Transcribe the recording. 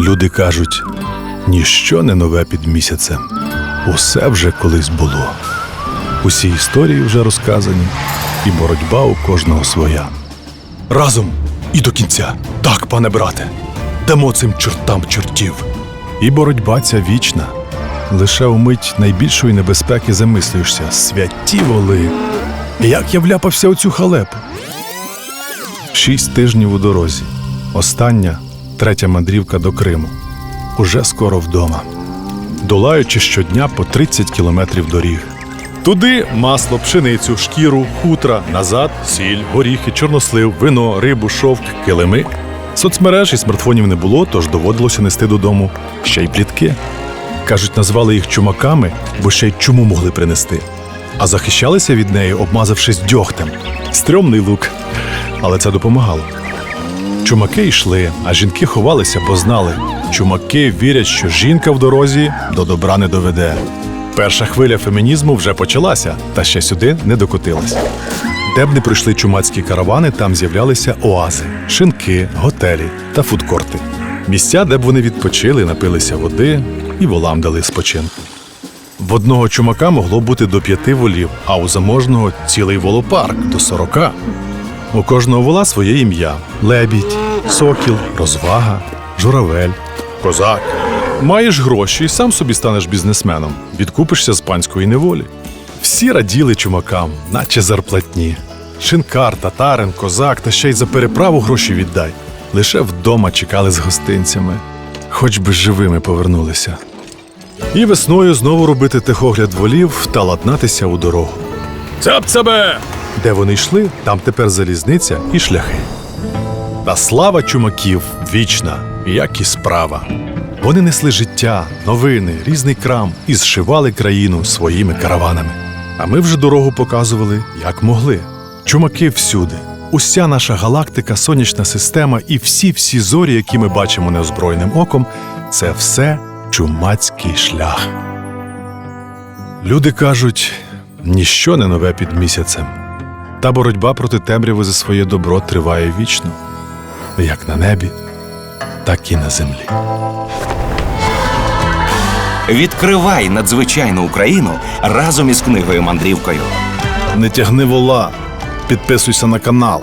Люди кажуть, ніщо не нове під місяцем. Усе вже колись було. Усі історії вже розказані, і боротьба у кожного своя. Разом і до кінця. Так, пане брате, дамо цим чортам чортів. І боротьба ця вічна. Лише у мить найбільшої небезпеки замислюєшся святі воли. Як я вляпався у цю халепу? Шість тижнів у дорозі. Остання, третя мандрівка до Криму. Уже скоро вдома. Долаючи щодня по 30 кілометрів доріг. Туди масло, пшеницю, шкіру, хутра, назад, сіль, горіхи, чорнослив, вино, рибу, шовк, килими. Соцмереж і смартфонів не було, тож доводилося нести додому ще й плітки. Кажуть, назвали їх чумаками, бо ще й чуму могли принести. А захищалися від неї, обмазавшись дьогтем. Стрьомний лук. Але це допомагало. Чумаки йшли, а жінки ховалися, бо знали. Чумаки вірять, що жінка в дорозі до добра не доведе. Перша хвиля фемінізму вже почалася, та ще сюди не докотилась. Де б не пройшли чумацькі каравани, там з'являлися оази, шинки, готелі та фудкорти. Місця, де б вони відпочили, напилися води і волам дали спочинку. В одного чумака могло бути до п'яти волів, а у заможного цілий волопарк до сорока. У кожного вола своє ім'я: лебідь, сокіл, розвага, журавель, козак. Маєш гроші і сам собі станеш бізнесменом, відкупишся з панської неволі. Всі раділи чумакам, наче зарплатні. Шинкар, татарин, козак та ще й за переправу гроші віддай. Лише вдома чекали з гостинцями, хоч би живими повернулися. І весною знову робити техогляд волів та ладнатися у дорогу. Цап себе! Де вони йшли, там тепер залізниця і шляхи. Та слава чумаків вічна, як і справа. Вони несли життя, новини, різний крам і зшивали країну своїми караванами. А ми вже дорогу показували, як могли. Чумаки всюди. Уся наша галактика, сонячна система і всі всі зорі, які ми бачимо неозброєним оком, це все чумацький шлях. Люди кажуть, ніщо не нове під місяцем. Та боротьба проти темряви за своє добро триває вічно, як на небі, так і на землі. Відкривай надзвичайну Україну разом із книгою мандрівкою. Не тягни вола, підписуйся на канал.